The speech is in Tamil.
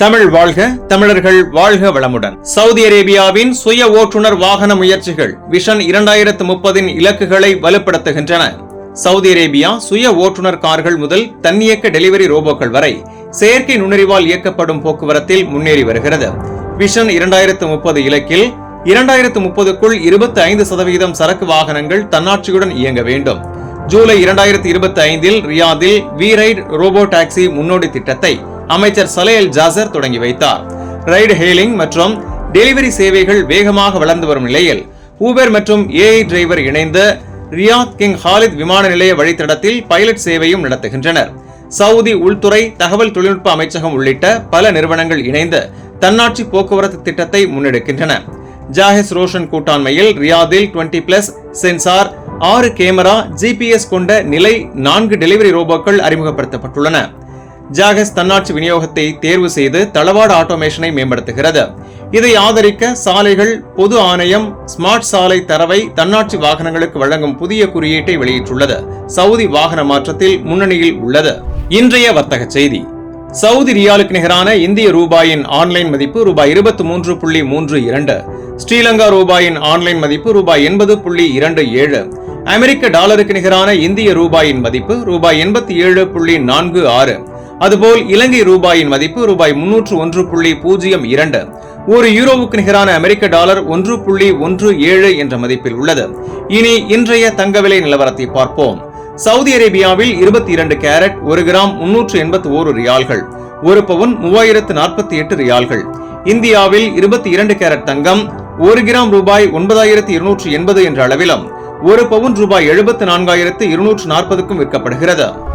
தமிழ் வாழ்க தமிழர்கள் வாழ்க வளமுடன். சவுதி அரேபியாவின் சுய ஓட்டுநர் வாகன முயற்சிகள் விஷன் இரண்டாயிரத்து முப்பதின் இலக்குகளை வலுப்படுத்துகின்றன. சவுதி அரேபியா சுய ஓட்டுநர் கார்கள் முதல் தன்னியக்க டெலிவரி ரோபோக்கள் வரை செயற்கை நுண்ணறிவால் இயக்கப்படும் போக்குவரத்தில் முன்னேறி வருகிறது. விஷன் இரண்டாயிரத்து முப்பது இலக்கில் இரண்டாயிரத்து முப்பதுக்குள் இருபத்தி ஐந்து சதவிகிதம் சரக்கு வாகனங்கள் தன்னாட்சியுடன் இயங்க வேண்டும். ஜூலை இரண்டாயிரத்தி இருபத்தி ஐந்தில் ரியாதில் வீரைட் ரோபோ டாக்ஸி முன்னோடி திட்டத்தை அமைச்சர் சலேல் ஜாசர் தொடங்கி வைத்தார். ரைடு ஹேலிங் மற்றும் டெலிவரி சேவைகள் வேகமாக வளர்ந்து வரும் நிலையில் ஊபர் மற்றும் ஏஐ டிரைவர் இணைந்த ரியாத் கிங் ஹாலித் விமான நிலைய வழித்தடத்தில் பைலட் சேவையும் நடத்துகின்றனர். சவுதி உள்துறை தகவல் தொழில்நுட்ப அமைச்சகம் உள்ளிட்ட பல நிறுவனங்கள் இணைந்து தன்னாட்சி போக்குவரத்து திட்டத்தை முன்னெடுக்கின்றன. ஜாஹிஸ் ரோஷன் கூட்டாண்மையில் ரியாதில் 20 பிளஸ் சென்சார் ஆறு கேமரா ஜிபிஎஸ் கொண்ட நிலை நான்கு டெலிவரி ரோபோக்கள் அறிமுகப்படுத்தப்பட்டுள்ளன. ஜாகஸ் தன்னாட்சி விநியோகத்தை தேர்வு செய்து தளவாட ஆட்டோமேஷனை மேம்படுத்துகிறது. இதை ஆதரிக்க சாலைகள் பொது ஆணையம் ஸ்மார்ட் சாலை தரவை தன்னாட்சி வாகனங்களுக்கு வழங்கும் புதிய குறியீட்டை வெளியிட்டுள்ளது. சவுதி வாகன மாற்றத்தில் முன்னணியில் உள்ளது. இன்றைய வர்த்தக செய்தி. சவுதி ரியாலுக்கு நிகரான இந்திய ரூபாயின் ஆன்லைன் மதிப்பு ரூபாய் இருபத்தி மூன்று புள்ளி மூன்று இரண்டு ஸ்ரீலங்கா ரூபாயின் ஆன்லைன் மதிப்பு ரூபாய் எண்பது புள்ளி இரண்டு ஏழு அமெரிக்க டாலருக்கு நிகரான இந்திய ரூபாயின் மதிப்பு ரூபாய் எண்பத்தி ஏழு புள்ளி நான்கு ஆறு அதுபோல் இலங்கை ரூபாயின் மதிப்பு ரூபாய் முன்னூற்று ஒன்று புள்ளி பூஜ்ஜியம் இரண்டு. ஒரு யூரோவுக்கு நிகரான அமெரிக்க டாலர் ஒன்று புள்ளி ஒன்று ஏழு என்ற மதிப்பில் உள்ளது. இனி இன்றைய தங்க விலை நிலவரத்தை பார்ப்போம். சவுதி அரேபியாவில் இருபத்தி இரண்டு கேரட் ஒரு கிராம் முன்னூற்று எண்பத்தி ஓரு ரியால்கள் ஒரு பவுன் மூவாயிரத்து நாற்பத்தி எட்டு ரியால்கள். இந்தியாவில் இருபத்தி இரண்டு கேரட் தங்கம் ஒரு கிராம் ரூபாய் ஒன்பதாயிரத்து இருநூற்று எண்பது என்ற அளவிலும் ஒரு பவுன் ரூபாய் எழுபத்து நான்காயிரத்து இருநூற்று நாற்பதுக்கும் விற்கப்படுகிறது.